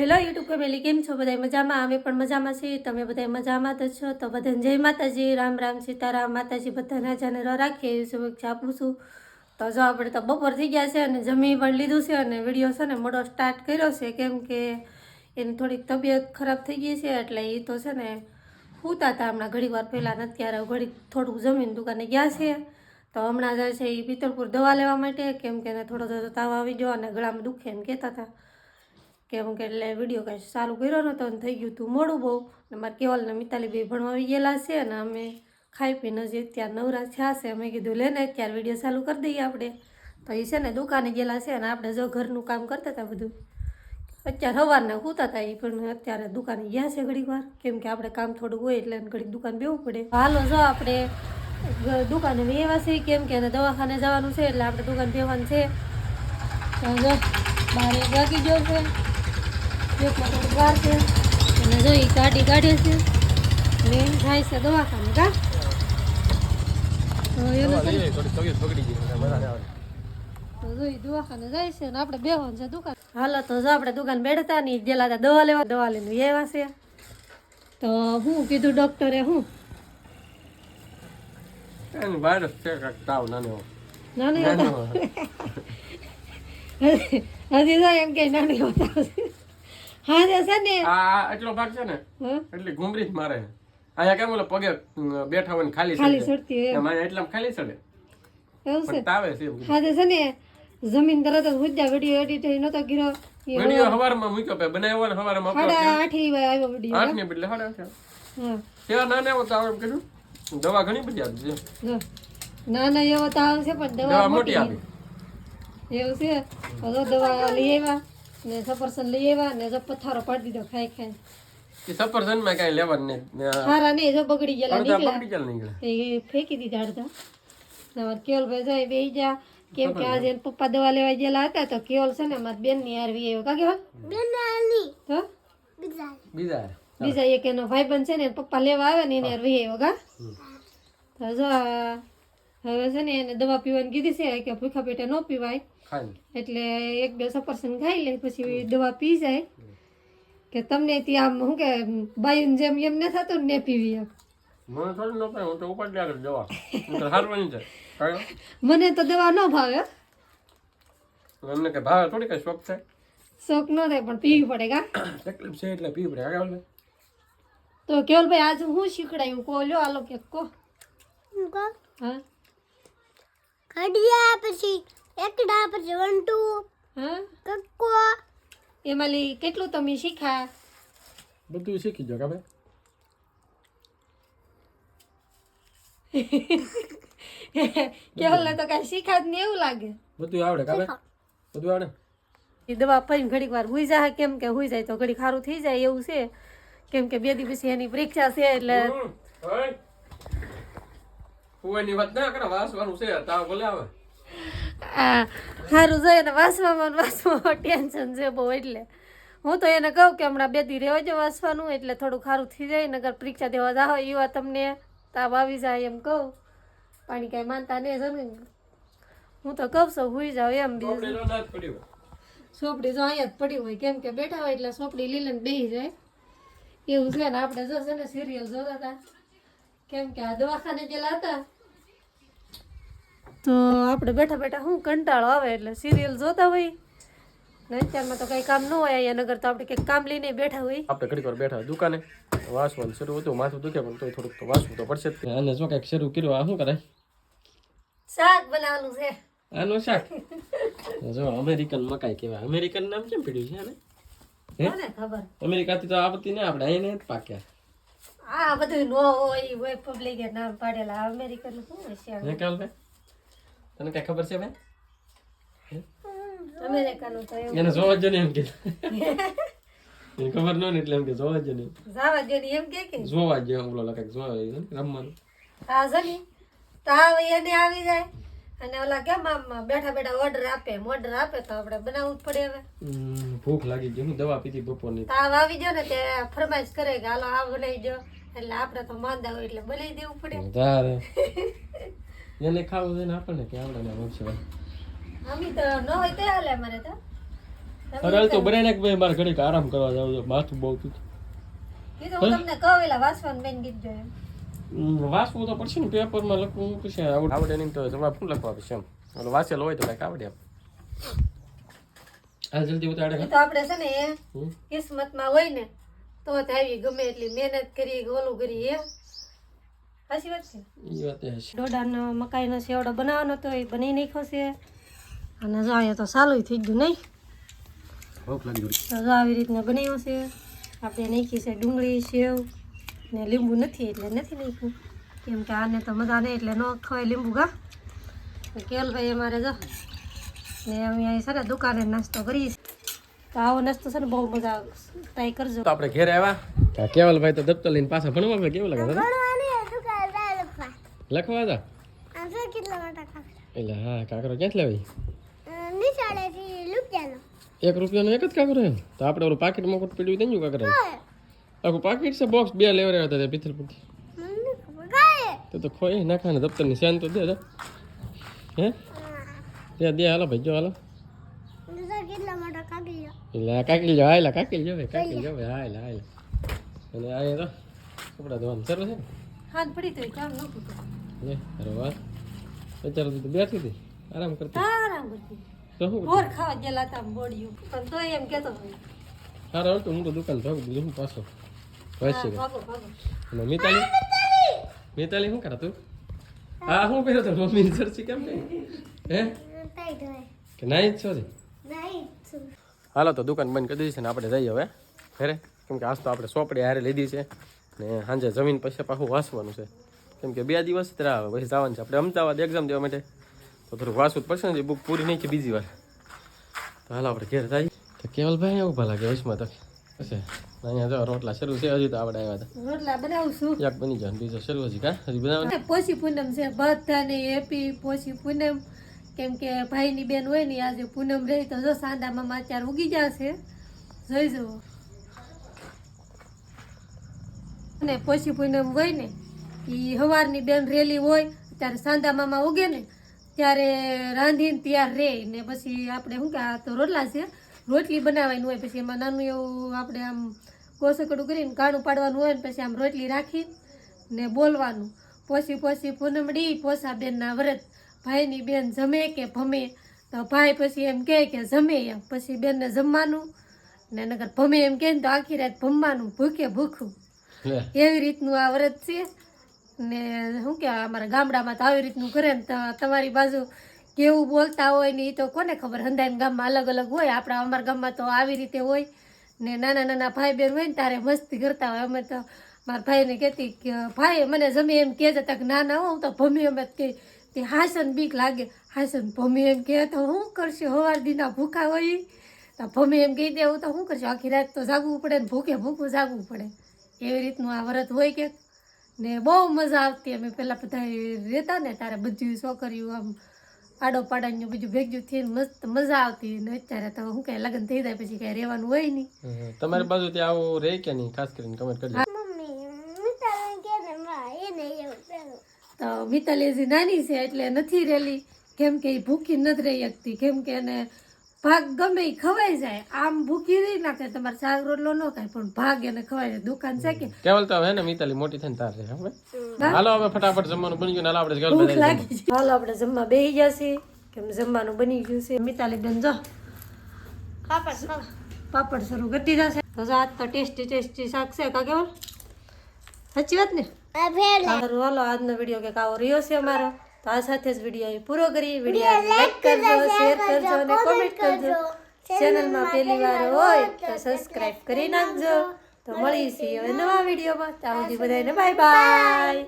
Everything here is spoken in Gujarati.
હેલો યુટ્યુબ ફેમિલી કેમ છો? બધા મજામાં? અમે પણ મજામાં છીએ. તમે બધા મજામાં તો છો? તો બધાને જય માતાજી. રામ રામ સીતારામ. માતાજી બધાને જાને રાખીએ એવી શુભેચ્છા આપું છું. તો જો આપણે તો બપોર થઈ ગયા છે અને જમી પણ લીધું છે અને વીડિયો છે ને મોડો સ્ટાર્ટ કર્યો છે. કેમ કે એની થોડીક તબિયત ખરાબ થઈ ગઈ છે એટલે એ તો છે ને સૂતા હતા હમણાં ઘડીક વાર પહેલાં અત્યારે ઘડીક થોડુંક જમીન દુકાને ગયા છે. તો હમણાં જાય છે એ પિત્તળપુર દવા લેવા માટે. કેમ કે એને થોડો થોડો તાવ આવી ગયો અને ગળામાં દુખે એમ કહેતા હતા. કેમ કે એટલે વીડિયો કાંઈ ચાલુ કર્યો નહોતો અને થઈ ગયું હતું મોડું બહુ. અને મારે કેવલ ને મિતાલી બે ભણવા આવી ગયેલા છે અને અમે ખાઈ પીને જે અત્યારે નવરા થયા છે. અમે કીધું, લે ને, અત્યારે વીડિયો ચાલુ કરી દઈએ આપણે. તો એ છે ને દુકાને ગયેલા છે અને આપણે જો ઘરનું કામ કરતા હતા બધું. અત્યારે સવારના કૂતા હતા એ, પણ અત્યારે દુકાને ગયા છે ઘડીક વાર. કેમ કે આપણે કામ થોડું હોય એટલે ઘડીક દુકાન બેવું પડે. હાલો જો આપણે દુકાને બેવા છે કેમ કે દવાખાને જવાનું છે એટલે આપણે દુકાન બેવાનું છે. બાર વાગી ગયો છે. એકમાં થોડીક વાર છે. અને જો એ ગાડી કાઢે છે. ને જાય છે દવાખાને કા? તો એનું છે ને થોડી તબિયત બગડી ગઈ એટલે મજા નહીં આવે. તો જો ઈ દવાખાને જાય છે ને આપણે બેવાનું છે દુકાન. હાલો તો જો આપણે દુકાન બેઠતા નહીં ગયેલા હતા દવા લેવા દવા લઈને એવા છે. તો હું કીધું ડોક્ટરે હું? એની વાયરસ છે કાંઈક તાવ નાનો. નાની નાનો. હજી હજી એમ કે નાની બતાવશે હા છે ને. આ એટલો ભાગ છે ને? એટલી ઘૂમરી જ મારે. અહીંયા કેમ ઓલો પગે બેઠા હોય ને ખાલી ખાલી. સડતી એમ. અહીંયા એટલામાં ખાલી સડે? એવું છે. તાવે છે હા છે ને જમીન તરત જ હુજ્જા વીડિયો એડિટ થઈ નતો ગીરો વીડિયો હવારમાં મૂક્યો પે બનાવ્યો ને હવારમાં સાડા કર્યો. આઠે ઈ આવ્યો વીડિયો આઠની બદલે હડા. હા. ત્યાં નાના એવો તાવ એમ કીધું દવા ઘણી બધી આપી છે. ના ના એવો તો આવશે પણ દવા મોટી આવી એવું છે. તો દવા લઈ આવ્યા. ને સફરસન લઈ આવ્યા ને જો પથારો પાડી દીધો ખાઈ ખાઈ એ સફરજનમાં કઈ લેવાનું નહીં. ને હારા નહીં જો બગડી ગયેલા નીકળ્યા. એ ફેંકી દીધા અડધા. તમારે કેવલભાઈ જાય બે જા. કેમ કે આજે એના પપ્પા દવા લેવા ગયેલા હતા તો કેવલ છે ને મારી બેનની હારવી આવ્યો કા કેવલ તો બીજા બીજા એક એનો ભાઈબંધ છે ને એના પપ્પા લેવા આવે ને એને રહી આવ્યો કા? તો જો હવે છે ને એને દવા પીવાની કીધી છે કે ભૂખા પેટે ન પીવાય. એટલે એક બે સફરસન ખાઈ લે પછી દવા પી જાય. કે તમને ત્યાં આમ શું કે બાયુન જેમ એમ ન થતું ને પીવી એમ. મને થોડી ન પાય હું તો ઉપાડી આગળ દવા. હારવાની છે. મને તો દવા ન ભાવે. એમને કે ભાવે થોડી કઈ શોખ છે શોખ ન થાય પણ પીવી પડે કા? તકલીફ છે એટલે પીવી પડે. આગળ તો કેવલભાઈ આજ હું શીખડાયું? કો લ્યો આલો કે કો હા કડિયા પછી એકડા પછી વન હા? કક્કો. એમાં લી કેટલું તમે શીખા બધું શીખી જો કાબે ભાઈ? કેવલને તો કાંઈ શીખા જ નહીં એવું લાગે. બધું આવડે કાબે બધું આવડે? એ દવા પીને ઘડીક વાર હુઈ જાય કેમ કે હુઈ જાય તો ઘડી ખારું થઈ જાય એવું છે. કેમ કે બે દિવસ એની પરીક્ષા છે એટલે કુવાની વાત ના કરે વાસવાનું છે તાવ બોલે આવે. સારું જોઈએ ને વાંચવામાં વાસવામાં ટેન્શન છે બહુ એટલે. હું તો એને કહું કે હમણાં બે દી રહેવા જો વાસવાનું એટલે થોડું ખારું થઈ જાય નગર પરીક્ષા દેવા જાઓ એવા તમને તાવ આવી જાય એમ કહું. પાણી કાંઈ માનતા નહીં છે હું તો કહું છું હુઈ જાવ એમ બીજું સોપડી જો અહીંયા જ પડી હોય કેમ કે બેઠા હોય એટલે સોપડી લીલે બેસી જાય. એવું છે ને આપણે જો છે ને સિરિયલ જોતા હતા કેમ કે આ દવાખાને ગયેલા હતા તો આપણે બેઠા બેઠા શું કંટાળો આવે એટલે સિરિયલ જોતા હોય. ને અત્યારમાં તો કઈ કામ ન હોય અહીંયા નગર તો આપણે કંઈક કામ લઈને બેઠા હોય. આપણે ઘડીક વાર બેઠા દુકાને. વાસવાનું શરૂ હતું માથું દુખે પણ તોય થોડુંક તો વાસવું તો પડશે જ. અને જો કંઈક શરૂ કર્યું આ શું કરે? શાક બનાવવાનું છે. આનું શાક? જો અમેરિકન મકાઈ કહેવાય. અમેરિકન નામ કેમ પડ્યું છે આને? ખબર? અમેરિકાથી તો આપત્તિ ને આપણે અહીંયા જ પાક્યા. આ બધું નો હોય હોય પબ્લિકે નામ પાડેલા. અમેરિકન શું હશે છે કાલ ભાઈ તને કઈ ખબર છે ભાઈ અમેરિકાનું એવું એને જોવા જ એમ કે. એને ખબર ન એટલે એમ કે જોવા જ નહીં જાવા જેની એમ કે કે? જોવા જ ઓલો લખાય જોવા રમવાનું. હા જની. તો એને આવી જાય. અને ઓલા કેમ આમ બેઠા બેઠા ઓર્ડર આપે ઓર્ડર આપે તો આપણે બનાવવું જ પડે હવે. ભૂખ લાગી ગઈ હું દવા પીધી બપોરની. તાવ આવી ગયો ને તે ફરમાઈશ કરે કે હાલો આ બનાવી જો એટલે આપણે તો માંદા હોય એટલે બનાવી દેવું પડે. તારે એને ખાવું છે ને આપણને કે આવડે ને વંશ અમી તો ન હોય તે હાલે તો. બનાવી નાખ ભાઈ મારે ઘડીક આરામ કરવા જાવ છો. માથું બહુ તું હું તમને કહેલા વાસવાન બેન કીધું એમ હમ, વાંચવું તો પડશે ને પેપરમાં લખવું પછી આવડે આવડે નહીં તો તમારે શું લખવા પડશે એમ. એટલે વાંચેલો હોય તો કાંઈક આવડે એમ. આ જલ્દી ઉતાડે તો આપણે છે ને એ કિસ્મતમાં હોય ને તો જ આવી ગમે એટલી મહેનત કરી ઓલું કરી એ. સાચી વાત છે. ઈ વાત છે ડોડાનો મકાઈનો સેવડો બનાવવાનો તો એ બની નાખ્યો છે. અને જો અહીંયા તો સારું થઈ ગયું નહીં. ભૂખ લાગી ગઈ. જો આવી રીતના બનાવ્યો છે. આપણે નાખી છે ડુંગળી સેવ ને લીંબુ નથી એટલે નથી નાખ્યું. કેમ કે આને તો મજા નહીં એટલે ન ખવાય લીંબુ ગા. તો કેવલભાઈ અમારે જો. ને અમે અહીં છે ને દુકાને નાસ્તો કરીએ તો આવો નાસ્તો છે ને બહુ મજા ટ્રાય કરજો. તો આપણે ઘેરે આવ્યા. કેવલભાઈ તો દફતર લઈને પાછા ભણવા કેવું લાગે દાદા ભણવાની હતું કાલે લખવા હતા આ તો કેટલા મોટા કાકરા એટલે હા કાકરો ક્યાંથી લેવી? એક રૂપિયાનો એક જ કાકરો એમ? તો આપણે ઓલું પાકીટ મોકટ પીડ્યું તેનું કાકરો આખું પાકીટ છે બોક્સ બે લેવડાવ્યા હતા તે પિથલ પરથી મને તો તો ખોઈ નાખવાના દફતરની સેન તો દે હે? દે દે હાલો ભાઈ જો હાલો. એટલે કાકી જો હાયલા કાકી જો કાકી જો ભાઈ હાયલા હાયલા. અને આ તો કપડા ધોવાનું સરસ છે ને. હાથ પડી તો કામ ન લે અરે વાહ. અત્યારે તો બેઠી હતી. આરામ કરતી. આરામ કરતી. તો હું બોર ખાવા ગયેલા હતા બોડિયું પણ તો એમ કેતો હોય સારું હતું હું તો દુકાન ભાગું બીજું હું પાછો. વાંચી ભાગો ભાગો. અને મિતાલી? મિતાલી! શું કરે તું? હા. હું પહેરો તો? મમ્મી સરસી કેમ નહીં હે? કે નાઈ જ સોરી હાલો તો દુકાન બંધ કરી છે ને આપણે જઈએ હવે. ઘરે. કેમ કે આજ તો આપણે સોપડી હારે લીધી છે ને સાંજે જમીન પછી પાછું વાસવાનું છે. કેમ કે બે દિવસ જ રહ્યા પછી જવાનું છે. આપણે અમદાવાદ એક્ઝામ દેવા માટે. તો થોડું વાંચવું પડશે ને બુક પૂરી નહીં છે બીજી વાર. તો હાલો આપણે ઘેર થાય તો કેવલભાઈ ઊભા લાગે વચમાં તો. હશે. અહીંયા જો રોટલા શરૂ છે હજી તો આપણે આવ્યા હતા. રોટલા બનાવશું એક બની જાય બીજો શરૂ હજી કા? હજી બનાવવાનું પોષી પૂનમ છે બધાને હેપી પોષી પૂનમ. કેમ કે ભાઈની બેન હોય ને આજે પૂનમ રહી તો જો સાંદા મામા અત્યારે ઉગી જશે. જોઈ જુઓ. અને પોષી પૂનમ હોય ને એ હવારની બેન રેલી હોય ત્યારે સાંધા મામા ઉગે ને ત્યારે રાંધીને તૈયાર રે ને પછી આપણે શું કે આ તો રોટલા છે રોટલી બનાવવાની હોય પછી એમાં નાનું એવું આપણે આમ કોસકડું કરીને કાણું પાડવાનું હોય ને પછી આમ રોટલી રાખી ને બોલવાનું. પોસી પોસી પૂનમડી પોસા બેનના વ્રત. ભાઈની બેન જમે કે ભમે? તો ભાઈ પછી એમ કહે કે જમે એમ. પછી બેનને જમવાનું ને નગર ભમે એમ કહે ને તો આખી રાત ભમવાનું ભૂખે ભૂખું. એવી રીતનું આ વ્રત છે. ને શું કે અમારા ગામડામાં તો આવી રીતનું કરે ને તમારી બાજુ કેવું બોલતા હોય ને એ તો કોને ખબર? હંદાઈન ગામમાં અલગ અલગ હોય. આપણા અમારા ગામમાં તો આવી રીતે હોય. ને નાના નાના ભાઈ બહેન હોય ને તારે મસ્તી કરતા હોય. અમે તો મારા ભાઈને કહેતી કે, ભાઈ, મને જમે એમ કહે છે. કે, ના ના, હું તો ભમી અમે કે તે હાસન બીક લાગે. હાસન ભમી એમ કહે. તો શું કરશે? હવાર દીના ભૂખા હોય. તો ભમી એમ કહી દેવું તો શું કરશું? આખી રાત તો જાગવું પડે ને ભૂખે ભૂખું જાગવું પડે. એવી રીતનું આ વ્રત હોય કે? ને બહુ મજા આવતી. અમે પહેલાં બધા રહેતા ને તારે બધી છોકરીઓ આમ આડો પાડાનું બીજું ભેગ્યું થઈને મસ્ત મજા આવતી. ને અત્યારે તો હું કઈ લગ્ન થઈ જાય પછી કઈ રહેવાનું હોય નહીં. તમારી બાજુ ત્યાં આવું રહે કે નહીં? ખાસ કરીને કમેન્ટ કરજો. મમ્મી મિતાને કે ને માં એને એવું પેલું તો મિતાલી નાની છે એટલે નથી રેલી કેમ કે એ ભૂખી નથી રહી શકતી. કેમ કે એને ભાગ ગમે એ ખવાઈ જાય. આમ ભૂખી રહી નાખે તમારે શાક રોટલો ન ખાય પણ ભાગ એને ખવાય જાય દુકાન છે કે? કેવલ તો હવે ને મિતાલી મોટી થઈને તાર હવે હાલો હવે ફટાફટ જમવાનું બની ગયું હાલો આપણે ભૂખ લાગી છે. હાલો આપણે જમવા બેસી જશે કેમ જમવાનું બની ગયું છે. મિતાલી બેન જો. પાપડ પાપડ શરૂ કરી દીધા તો જો આજ તો ટેસ્ટી ટેસ્ટી શાક છે કા કેવલ? સાચી વાત ને? આ હાલો આજનો વીડિયો કે આવો રહ્યો છે અમારો. તો આ સાથે જ વીડિયો અહીં પૂરો કરી. વીડિયો લાઈક કરજો શેર કરજો અને કોમેન્ટ કરજો. ચેનલમાં પહેલી વાર હોય તો સબસ્ક્રાઈબ કરી નાખજો. તો મળીશું હવે નવા વિડીયોમાં ત્યાં સુધી બધાને બાય બાય